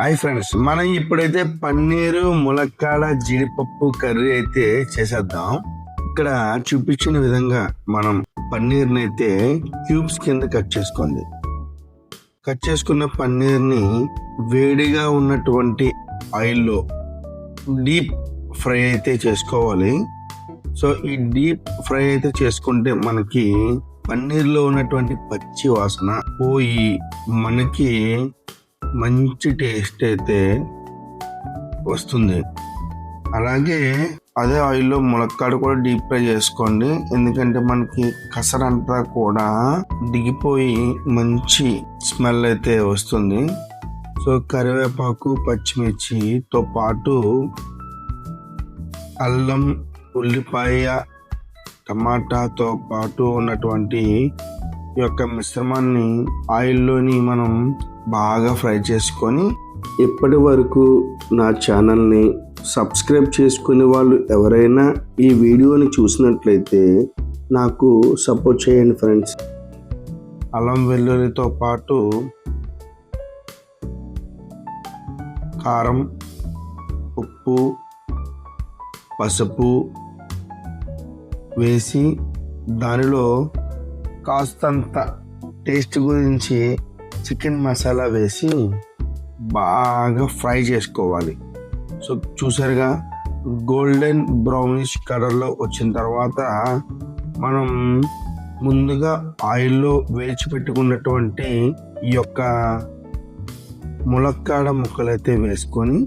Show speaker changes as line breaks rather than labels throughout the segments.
Hi friends మనం ఇప్పుడైతే పన్నీరు ములక్కాడ జీడిపప్పు కర్రీ అయితే చేసేద్దాం. ఇక్కడ చూపించిన విధంగా మనం పన్నీర్ని అయితే క్యూబ్స్ కింద కట్ చేసుకోండి. కట్ చేసుకున్న పన్నీర్ని వేడిగా ఉన్నటువంటి ఆయిల్లో డీప్ ఫ్రై అయితే చేసుకోవాలి. సో ఈ డీప్ ఫ్రై అయితే చేసుకుంటే మనకి పన్నీర్లో ఉన్నటువంటి పచ్చి వాసన పోయి మనకి మంచి టేస్ట్ అయితే వస్తుంది. అలాగే అదే ఆయిల్లో ములక్కాడ కూడా డీప్ ఫ్రై చేసుకోండి. ఎందుకంటే మనకి కసరంతా కూడా దిగిపోయి మంచి స్మెల్ అయితే వస్తుంది. సో కరివేపాకు పచ్చిమిర్చితో పాటు అల్లం ఉల్లిపాయ టమాటాతో పాటు ఉన్నటువంటి యొక్క మిశ్రమాన్ని ఆయిల్లోని మనం బాగా ఫ్రై చేసుకొని ఇప్పటి వరకు నా ఛానల్ని సబ్స్క్రైబ్ చేసుకునే వాళ్ళు ఎవరైనా ఈ వీడియోని చూసినట్లయితే నాకు సపోర్ట్ చేయండి ఫ్రెండ్స్ అల్లం వెల్లుల్లితో పాటు కారం ఉప్పు పసుపు వేసి దానిలో కాస్తంత టేస్ట్ గురించి చికెన్ మసాలా వేసి బాగా ఫ్రై చేసుకోవాలి. సో చూసారుగా గోల్డెన్ బ్రౌనిష్ కలర్లో వచ్చిన తర్వాత మనం ముందుగా ఆయిల్లో వేచి పెట్టుకున్నటువంటి ఈ యొక్క ములక్కాడ ముక్కలైతే వేసుకొని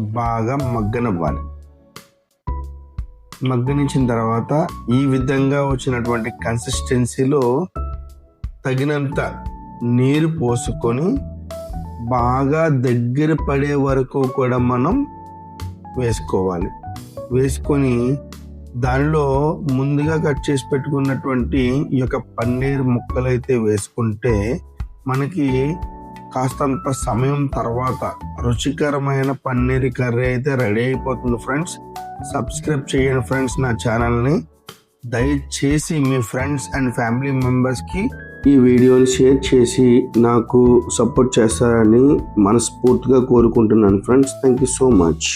బాగా మగ్గనివ్వాలి. మగ్గనించిన తర్వాత ఈ విధంగా వచ్చినటువంటి కన్సిస్టెన్సీలో తగినంత నీరు పోసుకొని బాగా దగ్గర పడే వరకు కూడా మనం వేసుకోవాలి. వేసుకొని దానిలో ముందుగా కట్ చేసి పెట్టుకున్నటువంటి ఈ యొక్క పన్నీర్ ముక్కలు అయితే వేసుకుంటే మనకి కాస్తంత సమయం తర్వాత రుచికరమైన పన్నీర్ కర్రీ అయితే రెడీ అయిపోతుంది ఫ్రెండ్స్. సబ్స్క్రైబ్ చేయండి ఫ్రెండ్స్ నా ఛానల్ని దయచేసి మీ ఫ్రెండ్స్ అండ్ ఫ్యామిలీ మెంబర్స్కి ఈ వీడియోని షేర్ చేసి నాకు సపోర్ట్ చేస్తారని మనస్ఫూర్తిగా కోరుకుంటున్నాను friends thank you so much